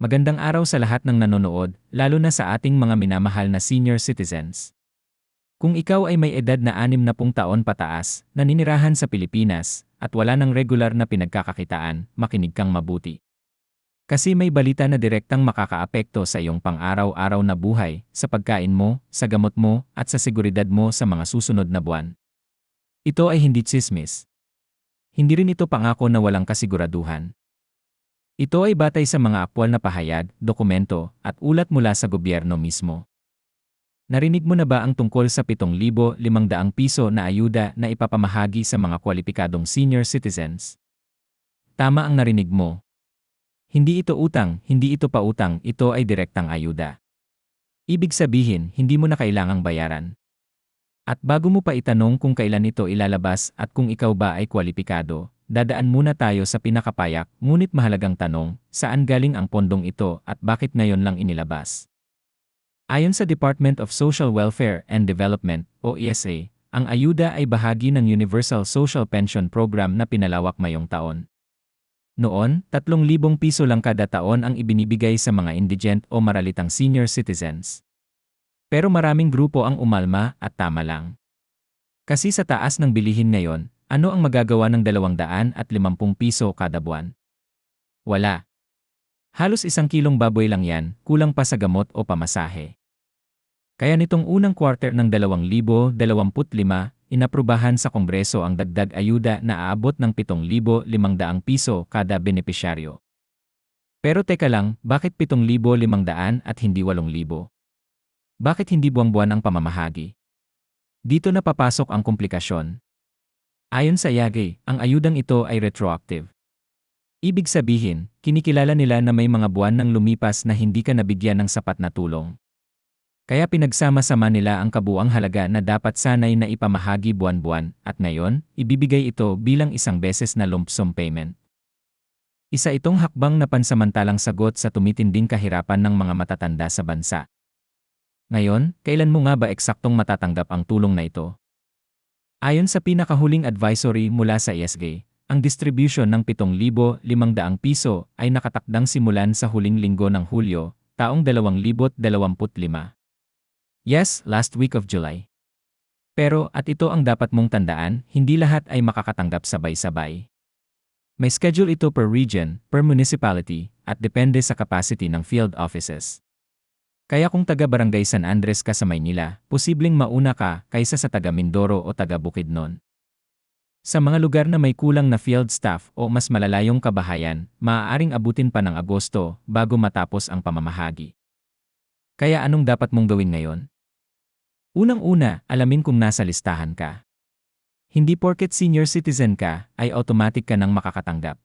Magandang araw sa lahat ng nanonood, lalo na sa ating mga minamahal na senior citizens. Kung ikaw ay may edad na 60 taon pataas, naninirahan sa Pilipinas, at wala ng regular na pinagkakakitaan, makinig kang mabuti. Kasi may balita na direktang makakaapekto sa iyong pang-araw-araw na buhay, sa pagkain mo, sa gamot mo, at sa seguridad mo sa mga susunod na buwan. Ito ay hindi chismis. Hindi rin ito pangako na walang kasiguraduhan. Ito ay batay sa mga aktwal na pahayag, dokumento, at ulat mula sa gobyerno mismo. Narinig mo na ba ang tungkol sa 7,500 piso na ayuda na ipapamahagi sa mga kwalipikadong senior citizens? Tama ang narinig mo. Hindi ito utang, hindi ito pautang, ito ay direktang ayuda. Ibig sabihin, hindi mo na kailangang bayaran. At bago mo pa itanong kung kailan ito ilalabas at kung ikaw ba ay kwalipikado, dadaan muna tayo sa pinakapayak ngunit mahalagang tanong, saan galing ang pondong ito at bakit ngayon lang inilabas? Ayon sa Department of Social Welfare and Development, o ESA, ang ayuda ay bahagi ng Universal Social Pension Program na pinalawak mayong taon. Noon, 3,000 piso lang kada taon ang ibinibigay sa mga indigent o maralitang senior citizens. Pero maraming grupo ang umalma at tama lang. Kasi sa taas ng bilihin ngayon, ano ang magagawa ng 250 piso kada buwan? Wala. Halos isang kilong baboy lang yan, kulang pa sa gamot o pamasahe. Kaya nitong unang quarter ng 2025, inaprubahan sa Kongreso ang dagdag ayuda na aabot ng 7,500 piso kada benepisyaryo. Pero teka lang, bakit 7,500 at hindi 8,000? Bakit hindi buwang-buwan ang pamamahagi? Dito na papasok ang komplikasyon. Ayon sa Yagay, ang ayudang ito ay retroactive. Ibig sabihin, kinikilala nila na may mga buwan nang lumipas na hindi ka nabigyan ng sapat na tulong. Kaya pinagsama-sama nila ang kabuang halaga na dapat sanay na ipamahagi buwan-buwan at ngayon, ibibigay ito bilang isang beses na lump sum payment. Isa itong hakbang na pansamantalang sagot sa tumitinding kahirapan ng mga matatanda sa bansa. Ngayon, kailan mo nga ba eksaktong matatanggap ang tulong na ito? Ayon sa pinakahuling advisory mula sa ESG, ang distribution ng 7,500 piso ay nakatakdang simulan sa huling linggo ng Hulyo, taong 2025. Yes, last week of July. Pero at ito ang dapat mong tandaan, hindi lahat ay makakatanggap sabay-sabay. May schedule ito per region, per municipality, at depende sa capacity ng field offices. Kaya kung taga Barangay San Andres ka sa Maynila, posibleng mauna ka kaysa sa taga Mindoro o taga Bukidnon. Sa mga lugar na may kulang na field staff o mas malalayong kabahayan, maaaring abutin pa ng Agosto bago matapos ang pamamahagi. Kaya anong dapat mong gawin ngayon? Unang-una, alamin kung nasa listahan ka. Hindi porket senior citizen ka, ay automatic ka nang makakatanggap.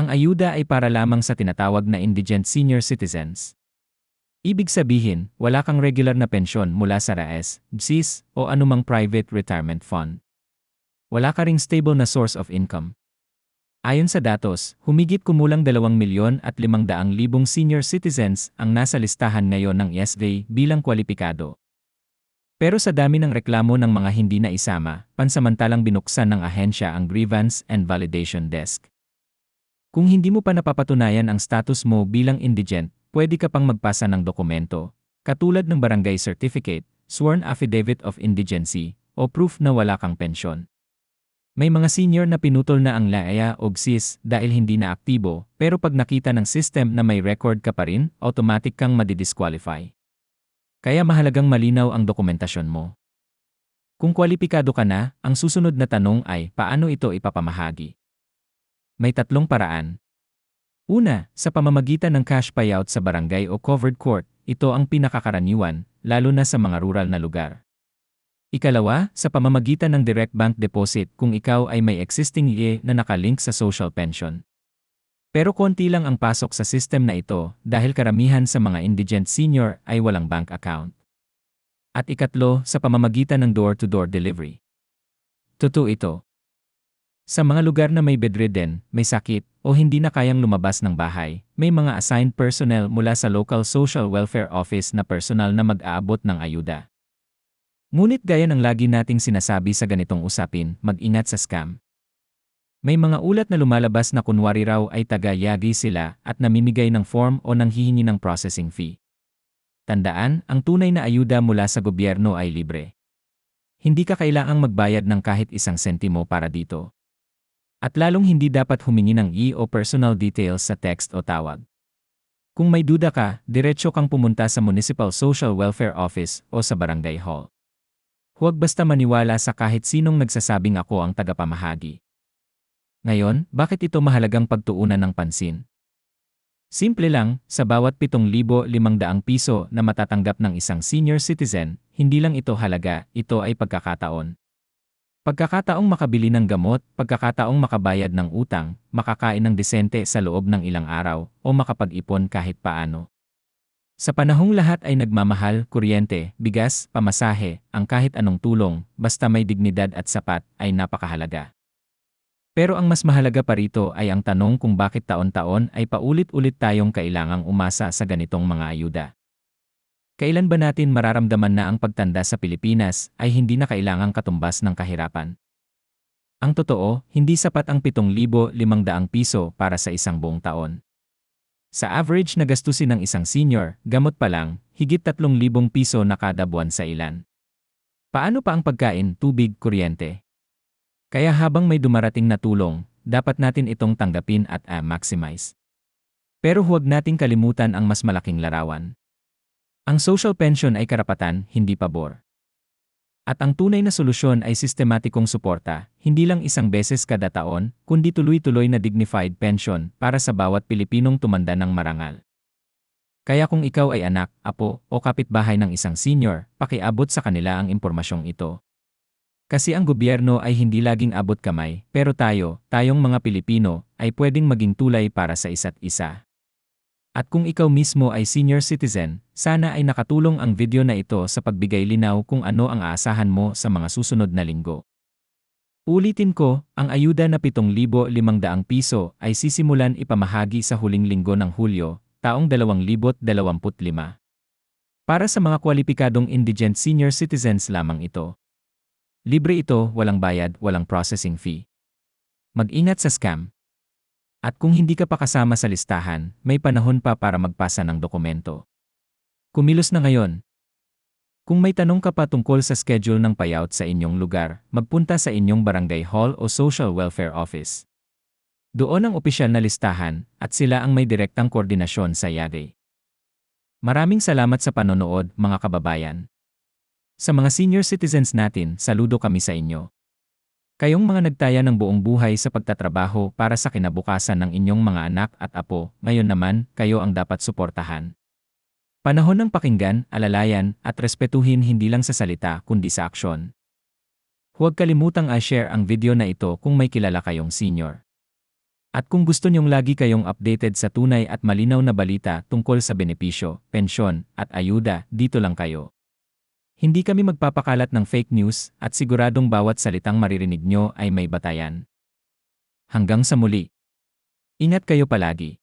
Ang ayuda ay para lamang sa tinatawag na indigent senior citizens. Ibig sabihin, wala kang regular na pensyon mula sa RAES, GSIS, o anumang private retirement fund. Wala ka ring stable na source of income. Ayon sa datos, humigit kumulang 2 milyon at 500 libong senior citizens ang nasa listahan ngayon ng ESV bilang kwalipikado. Pero sa dami ng reklamo ng mga hindi na isama, pansamantalang binuksan ng ahensya ang Grievance and Validation Desk. Kung hindi mo pa napapatunayan ang status mo bilang indigent, pwede ka pang magpasa ng dokumento, katulad ng barangay certificate, sworn affidavit of indigency, o proof na wala kang pensyon. May mga senior na pinutol na ang LAEA o GSIS dahil hindi na aktibo, pero pag nakita ng system na may record ka pa rin, automatic kang madidisqualify. Kaya mahalagang malinaw ang dokumentasyon mo. Kung kwalipikado ka na, ang susunod na tanong ay paano ito ipapamahagi? May tatlong paraan, Una, sa pamamagitan ng cash payout sa barangay o covered court, ito ang pinakakaraniwan, lalo na sa mga rural na lugar. Ikalawa, sa pamamagitan ng direct bank deposit kung ikaw ay may existing IE na nakalink sa social pension. Pero konti lang ang pasok sa system na ito dahil karamihan sa mga indigent senior ay walang bank account. At ikatlo, sa pamamagitan ng door-to-door -door delivery. Totoo ito, sa mga lugar na may bedridden, may sakit, o hindi na kayang lumabas ng bahay, may mga assigned personnel mula sa local social welfare office na personal na mag-aabot ng ayuda. Ngunit gaya ng lagi nating sinasabi sa ganitong usapin, mag-ingat sa scam. May mga ulat na lumalabas na kunwari raw ay taga-yagi sila at namimigay ng form o nanghihingi ng processing fee. Tandaan, ang tunay na ayuda mula sa gobyerno ay libre. Hindi ka kailangang magbayad ng kahit isang sentimo para dito. At lalong hindi dapat humingi ng e o personal details sa text o tawag. Kung may duda ka, diretsyo kang pumunta sa Municipal Social Welfare Office o sa Barangay Hall. Huwag basta maniwala sa kahit sinong nagsasabing ako ang tagapamahagi. Ngayon, bakit ito mahalagang pagtuunan ng pansin? Simple lang, sa bawat 7,500 piso na matatanggap ng isang senior citizen, hindi lang ito halaga, ito ay pagkakataon. Pagkakataong makabili ng gamot, pagkakataong makabayad ng utang, makakain ng desente sa loob ng ilang araw, o makapag-ipon kahit paano. Sa panahong lahat ay nagmamahal, kuryente, bigas, pamasahe, ang kahit anong tulong, basta may dignidad at sapat, ay napakahalaga. Pero ang mas mahalaga pa rito ay ang tanong kung bakit taon-taon ay paulit-ulit tayong kailangang umasa sa ganitong mga ayuda. Kailan ba natin mararamdaman na ang pagtanda sa Pilipinas ay hindi na kailangang katumbas ng kahirapan? Ang totoo, hindi sapat ang 7,500 piso para sa isang buong taon. Sa average na gastusin ng isang senior, gamot pa lang, higit 3,000 piso na kada buwan sa ilan. Paano pa ang pagkain, tubig, kuryente? Kaya habang may dumarating na tulong, dapat natin itong tanggapin at uh, maximize. Pero huwag nating kalimutan ang mas malaking larawan. Ang social pension ay karapatan, hindi pabor. At ang tunay na solusyon ay sistematikong suporta, hindi lang isang beses kada taon, kundi tuloy-tuloy na dignified pension para sa bawat Pilipinong tumanda ng marangal. Kaya kung ikaw ay anak, apo, o kapitbahay ng isang senior, pakiabot sa kanila ang impormasyong ito. Kasi ang gobyerno ay hindi laging abot kamay, pero tayo, tayong mga Pilipino, ay pwedeng maging tulay para sa isa't isa. At kung ikaw mismo ay senior citizen, sana ay nakatulong ang video na ito sa pagbigay linaw kung ano ang aasahan mo sa mga susunod na linggo. Ulitin ko, ang ayuda na 7,500 piso ay sisimulan ipamahagi sa huling linggo ng Hulyo, taong 2025. Para sa mga kwalipikadong indigent senior citizens lamang ito. Libre ito, walang bayad, walang processing fee. Mag-ingat sa scam. At kung hindi ka pa kasama sa listahan, may panahon pa para magpasa ng dokumento. Kumilos na ngayon. Kung may tanong ka pa tungkol sa schedule ng payout sa inyong lugar, magpunta sa inyong barangay hall o social welfare office. Doon ang opisyal na listahan at sila ang may direktang koordinasyon sa YADE. Maraming salamat sa panonood, mga kababayan. Sa mga senior citizens natin, saludo kami sa inyo. Kayong mga nagtaya ng buong buhay sa pagtatrabaho para sa kinabukasan ng inyong mga anak at apo, ngayon naman, kayo ang dapat suportahan. Panahon ng pakinggan, alalayan, at respetuhin hindi lang sa salita kundi sa aksyon. Huwag kalimutang i-share ang video na ito kung may kilala kayong senior. At kung gusto niyong lagi kayong updated sa tunay at malinaw na balita tungkol sa benepisyo, pensyon, at ayuda, dito lang kayo. Hindi kami magpapakalat ng fake news at siguradong bawat salitang maririnig nyo ay may batayan. Hanggang sa muli. Ingat kayo palagi.